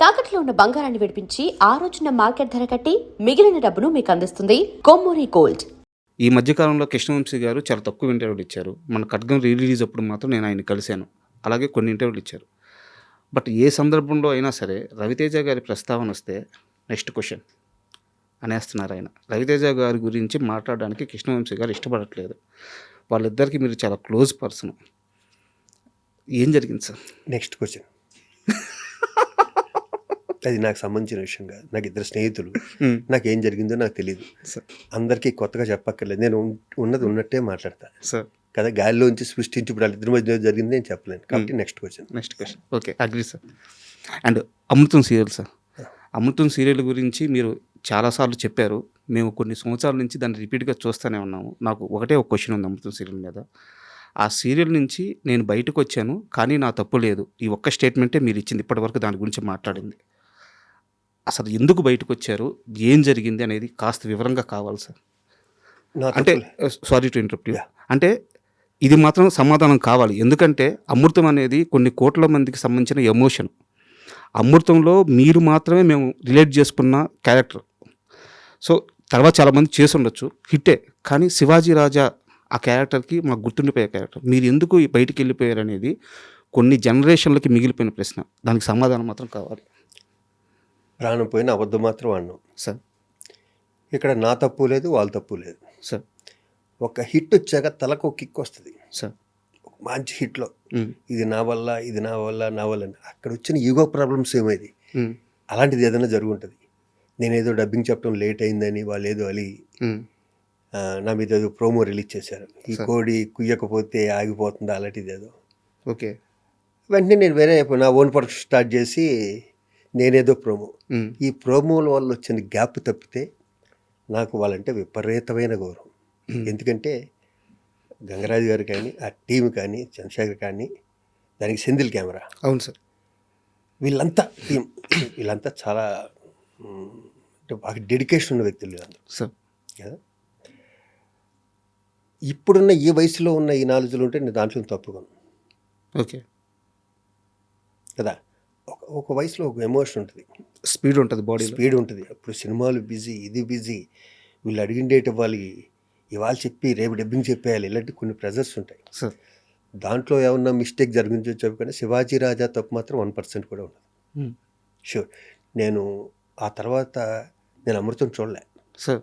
తాకట్లో ఉన్న బంగారాన్ని విడిపించి ఆ రోజున మార్కెట్ ధర కట్టి మిగిలిన డబ్బును మీకు అందిస్తుంది కొమ్మూరి గోల్డ్. ఈ మధ్యకాలంలో కృష్ణవంశీ గారు చాలా తక్కువ ఇంటర్వ్యూలు ఇచ్చారు. మన ఖడ్గం రీ రిలీజ్ అప్పుడు మాత్రం నేను ఆయన కలిశాను. అలాగే కొన్ని ఇంటర్వ్యూలు ఇచ్చారు. బట్ ఏ సందర్భంలో అయినా సరే రవితేజ గారి ప్రస్తావన వస్తే నెక్స్ట్ క్వశ్చన్ అనేస్తున్నారు ఆయన. రవితేజ గారి గురించి మాట్లాడడానికి కృష్ణవంశీ గారు ఇష్టపడట్లేదు. వాళ్ళిద్దరికి మీరు చాలా క్లోజ్ పర్సన్. ఏం జరిగింది సార్? Next question. అది నాకు సంబంధించిన విషయం కాదు. నాకు ఇద్దరు స్నేహితులు. నాకు ఏం జరిగిందో నాకు తెలియదు సార్. అందరికీ కొత్తగా చెప్పక్కర్లేదు. నేను ఉన్- ఉన్నది ఉన్నట్టే మాట్లాడతా. సార్. కదా గాలిలోంచి సృష్టించి ఇప్పుడు వాళ్ళిద్దరి మధ్య జరిగింది నేను చెప్పలేను. కాబట్టి next question next question okay agree sir and Amrutham serial sir Amrutham serial గురించి మీరు చాలాసార్లు చెప్పారు. మేము కొన్ని సంవత్సరాల నుంచి దాన్ని రిపీట్గా చూస్తూనే ఉన్నాము. నాకు ఒకటే ఒక క్వశ్చన్ ఉంది అమృతం సీరియల్ మీద. ఆ సీరియల్ నుంచి నేను బయటకు వచ్చాను కానీ నా తప్పు లేదు. ఈ ఒక్క స్టేట్మెంటే మీరు ఇచ్చింది. ఇప్పటివరకు దాని గురించి మాట్లాడింది. అసలు ఎందుకు బయటకు వచ్చారు ఏం జరిగింది అనేది కాస్త వివరంగా కావాలి సార్. అంటే. Sorry to interrupt. అంటే ఇది మాత్రం సమాధానం కావాలి. ఎందుకంటే అమృతం అనేది కొన్ని కోట్ల మందికి సంబంధించిన ఎమోషన్. అమృతంలో మీరు మాత్రమే మేము రిలేట్ చేసుకున్న క్యారెక్టర్. సో తర్వాత చాలామంది చేసి ఉండొచ్చు. హిట్టే కానీ శివాజీ రాజా ఆ క్యారెక్టర్కి మాకు గుర్తుండిపోయే క్యారెక్టర్. మీరు ఎందుకు బయటికి వెళ్ళిపోయారు అనేది కొన్ని జనరేషన్లకి మిగిలిపోయిన ప్రశ్న. దానికి సమాధానం మాత్రం కావాలి. ప్రాణం పోయిన అబద్ధం మాత్రం అన్నాం. సార్. ఇక్కడ నా తప్పు లేదు వాళ్ళ తప్పు లేదు. సార్. ఒక హిట్ వచ్చాక తలకు ఒక కిక్ వస్తుంది. సార్. ఒక మంచి హిట్లో. ఇది నా వల్ల ఇది నా వల్ల నా వల్ల. అక్కడ వచ్చిన ఈగో ప్రాబ్లమ్స్ ఏమైంది? అలాంటిది ఏదైనా జరుగుంటుంది. నేనేదో డబ్బింగ్ చెప్పడం లేట్ అయిందని వాళ్ళు ఏదో అలి ఉమ్, ఆ, నా మీద ఏదో ప్రోమో రిలీజ్ చేశారు. ఈ కోడి కుయ్యకపోతే ఆగిపోతుంది? అలాంటిది ఏదో. ఓకే. వెంటనే నేను వేరే నా ఓన్ ప్రొడక్షన్ స్టార్ట్ చేసి నేనేదో ప్రోమో. ఈ ప్రోమోల వల్ల వచ్చిన గ్యాప్ తప్పితే నాకు వాళ్ళంటే విపరీతమైన గౌరవం. ఎందుకంటే గంగరాజు గారు కానీ ఆ టీం కానీ చంద్రశేఖర్ కానీ దానికి సెందిల్ కెమెరా. అవును సార్. వీళ్ళంతా టీం వీళ్ళంతా చాలా అంటే బాగా డెడికేషన్ ఉన్న వ్యక్తులు వీళ్ళందరూ. సార్. కదా? ఇప్పుడున్న ఈ వయసులో ఉన్న ఈ నాలెడ్జ్లు ఉంటే నేను దాంట్లో తప్పుకోను. ఓకే. కదా? ఒక ఒక వయసులో ఒక ఎమోషన్ ఉంటుంది. స్పీడ్ ఉంటుంది బాడీలో. స్పీడ్ ఉంటుంది. అప్పుడు సినిమాలు బిజీ ఇది బిజీ. వీళ్ళు అడిగిన డేట్ ఇవ్వాలి. ఇవాళ చెప్పి రేపు డబ్బింగ్ చెప్పేయాలి. ఇలాంటి కొన్ని ప్రెజర్స్ ఉంటాయి. సార్. దాంట్లో ఏమన్నా మిస్టేక్ జరిగించో చెప్పకుండా. శివాజీ రాజా తప్పు మాత్రం వన్ పర్సెంట్ కూడా ఉండదు. షూర్. నేను ఆ తర్వాత నేను అమృతం చూడలే. సార్.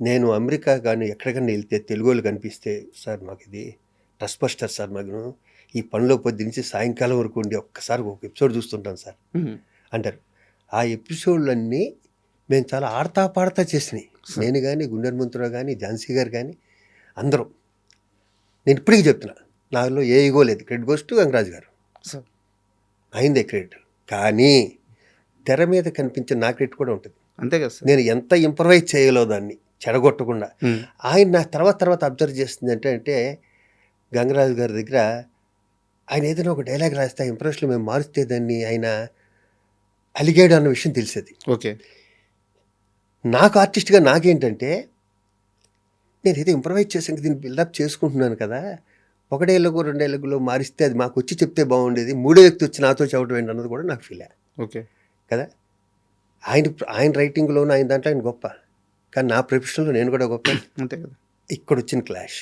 నేను అమెరికా కానీ ఎక్కడికైనా వెళ్తే తెలుగు వాళ్ళు కనిపిస్తే సార్ మాకు ఇది ట్రస్ట్ బస్టర్ సార్ మాకు ఈ పనిలో పొద్దు నుంచి సాయంకాలం వరకు ఉండి ఒక్కసారి ఒక ఎపిసోడ్ చూస్తుంటాం సార్. అంటారు. ఆ ఎపిసోడ్లన్నీ మేము చాలా ఆడతా పాడతా చేసినాయి నేను కానీ గుండె హనుమంతరావు కానీ ఝాన్సీ గారు కానీ అందరం. నేను ఇప్పటికీ చెప్తున్నా నాలో ఏ ఇగో లేదు. క్రెడిట్ గోస్ టు గంగరాజు గారు. సార్. అయిందే క్రెడిట్. కానీ తెర మీద కనిపించే నా క్రెడిట్ కూడా ఉంటుంది. అంతే కదా సార్. నేను ఎంత ఇంప్రవైజ్ చేయగలో దాన్ని చెడగొట్టకుండా. ఆయన నా తర్వాత తర్వాత అబ్జర్వ్ చేస్తుంది అంటే అంటే గంగరాజు గారి దగ్గర ఆయన ఏదైనా ఒక డైలాగ్ రాస్తే ఇంప్రెషన్లో మేము మారుస్తే దాన్ని ఆయన అలిగాడు అన్న విషయం తెలిసేది. ఓకే. నాకు ఆర్టిస్ట్గా నాకేంటంటే నేను ఏదో ఇంప్రవైజ్ చేసాక దీన్ని బిల్డప్ చేసుకుంటున్నాను కదా ఒకటేళ్ళకు రెండేళ్ళకులో మారిస్తే అది మాకు వచ్చి చెప్తే బాగుండేది మూడో వ్యక్తి వచ్చి నాతో చెప్పడం ఏంటి అన్నది కూడా నాకు ఫీల్ ఓకే. కదా? ఆయన ఆయన రైటింగ్లోనూ ఆయన దాంట్లో ఆయన గొప్ప. కానీ నా ప్రొఫెషన్లో నేను కూడా గొప్ప. అంతే కదా. ఇక్కడ వచ్చిన క్లాష్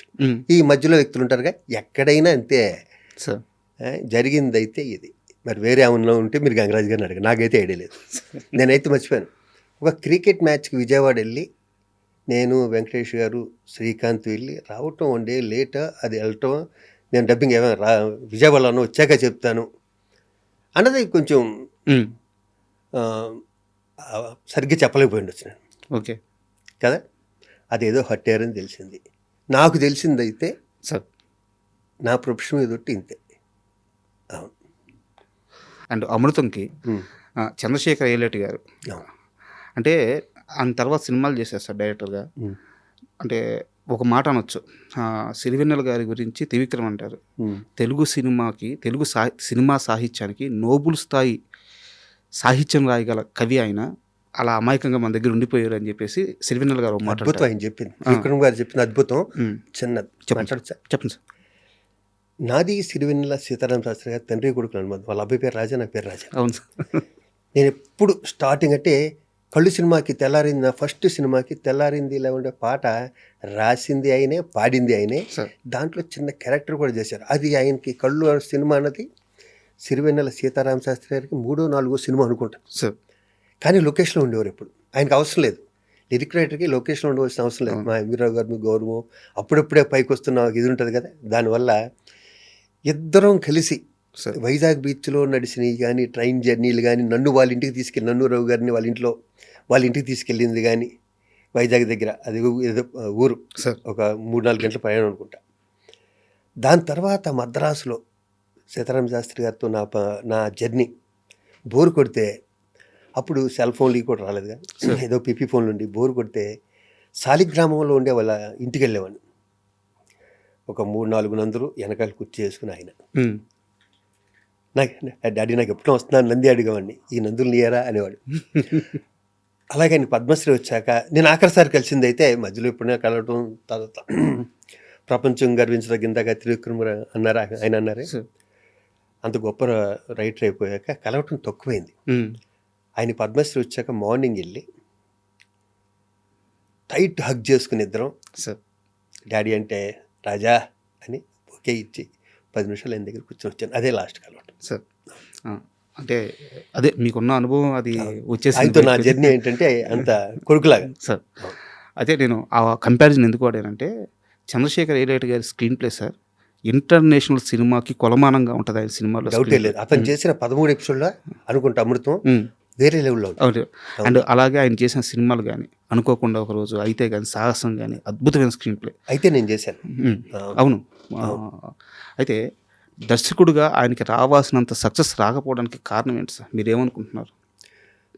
ఈ మధ్యలో వ్యక్తులు ఉంటారుగా ఎక్కడైనా అంతే. సార్. జరిగిందైతే ఇది. మరి వేరే ఏమన్నా ఉంటే మీరు గంగరాజు గారిని అడగ నాకైతే ఐడియా లేదు. నేనైతే మర్చిపోయాను. ఒక క్రికెట్ మ్యాచ్కి విజయవాడ వెళ్ళి నేను వెంకటేష్ గారు శ్రీకాంత్ వెళ్ళి రావటం వన్ డే లేట్ అది వెళ్ళటం. నేను డబ్బింగ్ ఏమైనా రా విజయవాడలో వచ్చాక చెప్తాను. అన్నది కొంచెం సరిగ్గా చెప్పలేకపోయింది వచ్చి నేను. ఓకే. కదా? అదేదో హట్టారని తెలిసింది. నాకు తెలిసిందైతే సార్. నా ప్రొఫెషన్ మీద ఒట్టి ఇంతే. అండ్ అమృతంకి చంద్రశేఖర్ అయ్యలేటి గారు. అంటే ఆయన తర్వాత సినిమాలు చేసేస్తారు డైరెక్టర్గా. అంటే ఒక మాట అనొచ్చు. సిరివెన్నెల గారి గురించి త్రివిక్రమ్ అంటారు. తెలుగు సినిమాకి తెలుగు సా సినిమా సాహిత్యానికి నోబుల్ స్థాయి సాహిత్యం రాయగల కవి ఆయన. అలా అమాయకంగా మన దగ్గర ఉండిపోయారు అని చెప్పేసి సిరివెన్నెల గారు మాట అద్భుతం. ఆయన చెప్పింది. విక్రమ్ గారు చెప్పిన అద్భుతం చిన్న చెప్పండి. చెప్పండి సార్. నాది సిరివెన్నెల సీతారామ శాస్త్రి గారు తండ్రి కొడుకులు అనుబంధం వాళ్ళ అబ్బాయి పేరు రాజా నా పేరు రాజా. అవును. సార్ నేను ఎప్పుడు స్టార్టింగ్ అంటే కళ్ళు సినిమాకి తెల్లారింది నా ఫస్ట్ సినిమాకి తెల్లారింది ఇలా ఉండే పాట రాసింది అయినే పాడింది అయినే సార్. దాంట్లో చిన్న క్యారెక్టర్ కూడా చేశారు. అది ఆయనకి కళ్ళు సినిమా అన్నది సిరివెన్నెల సీతారామ శాస్త్రి గారికి మూడో నాలుగో సినిమా అనుకుంటాను సార్. కానీ లొకేషన్లో ఉండేవారు ఎప్పుడు. ఆయనకి అవసరం లేదు. లిరిక్ రైటర్కి లొకేషన్లో ఉండవలసిన అవసరం లేదు. మా ఎంవీరావు గారిని గౌరవం అప్పుడప్పుడే పైకి వస్తున్న ఇది ఉంటుంది కదా. దానివల్ల ఇద్దరం కలిసి సార్. వైజాగ్ బీచ్లో నడిచినవి కానీ ట్రైన్ జర్నీలు కానీ నన్ను వాళ్ళ ఇంటికి తీసుకెళ్ళి నన్ను రావు గారిని వాళ్ళ ఇంట్లో వాళ్ళ ఇంటికి తీసుకెళ్ళింది కానీ వైజాగ్ దగ్గర అది ఏదో ఊరు. సార్. ఒక మూడు నాలుగు గంటల ప్రయాణం అనుకుంటా. దాని తర్వాత మద్రాసులో సీతారామ శాస్త్రి గారితో నా నా జర్నీ బోర్ కొడితే అప్పుడు సెల్ ఫోన్లు ఇవి కూడా రాలేదు కదా ఏదో పిపి ఫోన్లు ఉండి బోర్ కొడితే సాలిగ్రామంలో ఉండే వాళ్ళ ఇంటికి వెళ్ళేవాడిని. ఒక మూడు నాలుగు నందులు వెనకాల కుర్చీ చేసుకుని ఆయన. నాకు డాడీ నాకు ఎప్పుడో వస్తున్నాను నంది అడిగేవాడిని ఈ నందులు నీయరా అనేవాడు. అలాగే ఆయన పద్మశ్రీ వచ్చాక నేను ఆఖరిసారి కలిసింది అయితే మధ్యలో ఎప్పుడైనా కలవటం తర్వాత ప్రపంచం గర్వించదగిందాక త్రివిక్రమ అన్నారు ఆయన అన్నారే. సార్. అంత గొప్ప రైటర్ అయిపోయాక కలవటం తక్కువైంది. ఆయన పద్మశ్రీ వచ్చాక మార్నింగ్ వెళ్ళి టైట్ హగ్ చేసుకుని ఇద్దరం సార్. డాడీ అంటే రాజా అని ఒకే ఇచ్చి పది నిమిషాలు ఆయన దగ్గర కూర్చొని వచ్చాను. అదే లాస్ట్ కలవటం సార్ అంటే అదే మీకున్న అనుభవం అది వచ్చేసి నా జర్నీ ఏంటంటే అంత కొడుకులాగా. సార్ అయితే నేను ఆ కంపారిజన్ ఎందుకు వాడానంటే చంద్రశేఖర్ ఏలేటి గారి స్క్రీన్ ప్లే సార్ ఇంటర్నేషనల్ సినిమాకి కొలమానంగా ఉంటుంది ఆయన సినిమాలో డౌటే లేదు. అతను చేసిన పదమూడు ఎపిసోడ్లో అనుకుంటా అమృతం. వేరే లెవెల్లో అవును. అండ్ అలాగే ఆయన చేసిన సినిమాలు కానీ అనుకోకుండా ఒక రోజు అయితే కానీ సాహసం కానీ అద్భుతమైన స్క్రీన్ ప్లే. అయితే నేను చేశాను. అవును. అయితే దర్శకుడుగా ఆయనకి రావాల్సినంత సక్సెస్ రాకపోవడానికి కారణం ఏంటి సార్? మీరు ఏమనుకుంటున్నారు?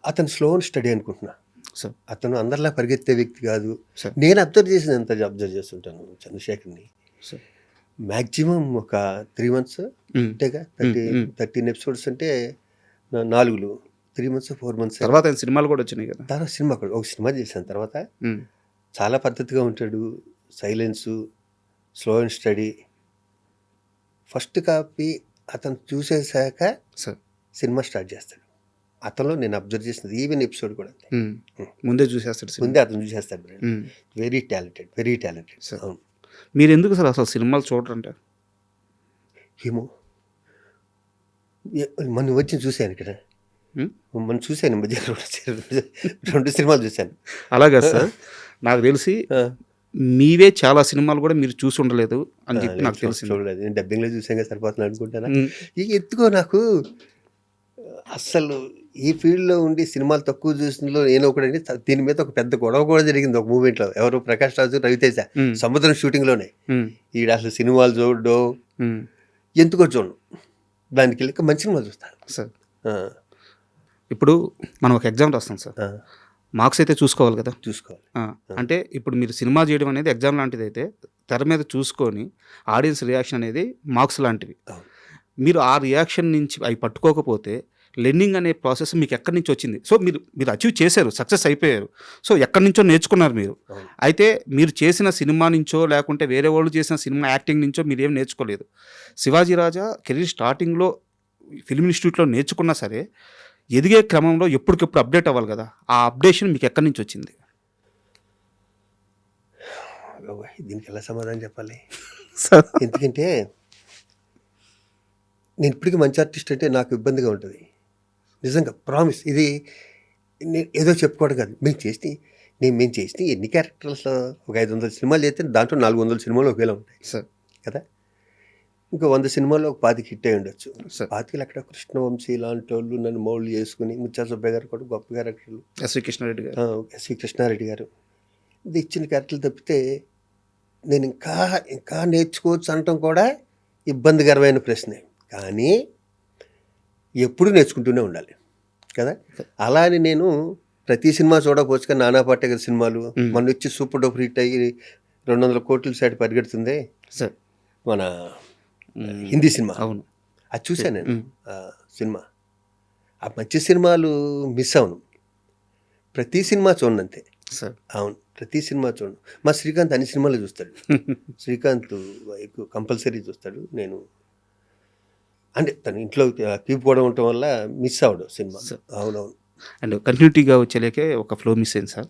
అతను స్లో అండ్ స్టడీ అనుకుంటున్నా. సార్. అతను అందరిలా పరిగెత్తే వ్యక్తి కాదు. సార్. నేను అబ్జర్వ్ చేసిన ఎంత అబ్జర్వ్ చేస్తుంటాను చంద్రశేఖర్ని? సార్. మ్యాక్సిమం ఒక త్రీ మంత్స్. అంతేగా? థర్టీ. థర్టీన్ ఎపిసోడ్స్ అంటే నాలుగులు. Three months four months. తర్వాత సినిమాలు కూడా వచ్చినాయి కదా. తర్వాత సినిమా కూడా ఒక సినిమా చేశాను తర్వాత. చాలా పద్ధతిగా ఉంటాడు. Silence slow and steady. First copy అతను చూసేసాక సార్. సినిమా స్టార్ట్ చేస్తాడు. అతనిలో నేను అబ్జర్వ్ చేసినది ఈవెన్ ఎపిసోడ్ కూడా. ముందే చూసేస్తాడు ముందే అతను చూసేస్తాడు. Very talented very talented. అవును. మీరు ఎందుకు సార్ అసలు సినిమాలు చూడరంటే? ఏమో. మొన్న వచ్చి చూశాను ఇక్కడ. ఉమ్? మొన్న చూశాను మధ్య రెండు సినిమాలు చూశాను. అలాగా సార్. నాకు తెలిసి మీవే చాలా సినిమాలు కూడా మీరు చూసి ఉండలేదు అని చెప్పి నాకు తెలిసింది. చూడలేదు. నేను డబ్బింగ్లో చూసాక సరిపోతుంది అనుకుంటానా. ఈ ఎత్తుకో నాకు అస్సలు ఈ ఫీల్డ్లో ఉండి సినిమాలు తక్కువ చూసినలో నేను ఒకటి దీని మీద ఒక పెద్ద గొడవ కూడా జరిగింది ఒక మూమెంట్లో ఎవరు ప్రకాష్ రాజు రవితేజ. సముద్రం షూటింగ్లోనే. ఈడ అసలు సినిమాలు చూడడం. ఎందుకో చూడను. దానికి వెళ్ళి మంచి సినిమాలు చూస్తాను సార్. ఇప్పుడు మనం ఒక ఎగ్జామ్ రాస్తాం సార్. మార్క్స్ అయితే చూసుకోవాలి కదా. చూసుకోవాలి. అంటే ఇప్పుడు మీరు సినిమా చేయడం అనేది ఎగ్జామ్ లాంటిది అయితే తెర మీద చూసుకొని ఆడియన్స్ రియాక్షన్ అనేది మార్క్స్ లాంటివి. మీరు ఆ రియాక్షన్ నుంచి అవి పట్టుకోకపోతే లెర్నింగ్ అనే ప్రాసెస్ మీకు ఎక్కడి నుంచి వచ్చింది? సో మీరు మీరు అచీవ్ చేశారు సక్సెస్ అయిపోయారు. సో ఎక్కడి నుంచో నేర్చుకున్నారు మీరు. అయితే మీరు చేసిన సినిమా నుంచో లేకుంటే వేరే వాళ్ళు చేసిన సినిమా యాక్టింగ్ నుంచో మీరు ఏం నేర్చుకోలేదు. శివాజీ రాజా కెరీర్ స్టార్టింగ్లో ఫిల్మ్ ఇన్స్టిట్యూట్లో నేర్చుకున్నా సరే ఎదిగే క్రమంలో ఎప్పటికెప్పుడు అప్డేట్ అవ్వాలి కదా ఆ అప్డేషన్ మీకు ఎక్కడి నుంచి వచ్చింది? దీనికి ఎలా సమాధానం చెప్పాలి? సార్ ఎందుకంటే నేను ఇప్పటికీ మంచి ఆర్టిస్ట్ అంటే నాకు ఇబ్బందిగా ఉంటుంది. నిజంగా ప్రామిస్ ఇది నేను ఏదో చెప్పుకోవడం కాదు. మేము చేసి నేను మేము చేసిన ఎన్ని క్యారెక్టర్స్ ఒక ఐదు వందల సినిమాలు చేస్తే దాంట్లో నాలుగు వందల సినిమాలు ఒకేలా ఉంటాయి. సార్ కదా? ఇంకా వంద సినిమాల్లో ఒక పాతికి హిట్ అయి ఉండొచ్చు. పాతికలు అక్కడ కృష్ణవంశీ లాంటి వాళ్ళు నన్ను మౌళ్ళు చేసుకుని ముచ్చా సుబ్బయ్య గారు కూడా గొప్ప క్యారెక్టర్లు. ఎస్వి కృష్ణారెడ్డి గారు. ఎస్వి కృష్ణారెడ్డి గారు. ఇది ఇచ్చిన క్యారెక్టర్లు తప్పితే నేను ఇంకా ఇంకా నేర్చుకోవచ్చు అనటం కూడా ఇబ్బందికరమైన ప్రశ్నే. కానీ ఎప్పుడు నేర్చుకుంటూనే ఉండాలి. కదా? అలా అని నేను ప్రతి సినిమా చూడకపోవచ్చు కానీ నానా పాటేకర్ సినిమాలు. మొన్న వచ్చి సూపర్ డూపర్ హిట్ అయ్యి రెండు వందల కోట్ల సైడ్ పరిగెడుతుంది. సార్. మన. హిందీ సినిమా. అవును. అది చూశాను నేను. సినిమా. ఆ మంచి సినిమాలు మిస్ అవును ప్రతి సినిమా చూడండి అంతే. అవును ప్రతి సినిమా చూడండి మా శ్రీకాంత్ అన్ని సినిమాలు చూస్తాడు. శ్రీకాంత్ ఎక్కువ కంపల్సరీ చూస్తాడు. నేను అంటే తను ఇంట్లో కీప్ కూడా ఉండటం వల్ల మిస్ అవడం సినిమా. అవునవును. అండ్ కంటిన్యూటీగా వచ్చేలేకే ఒక ఫ్లో మిస్ అయింది సార్.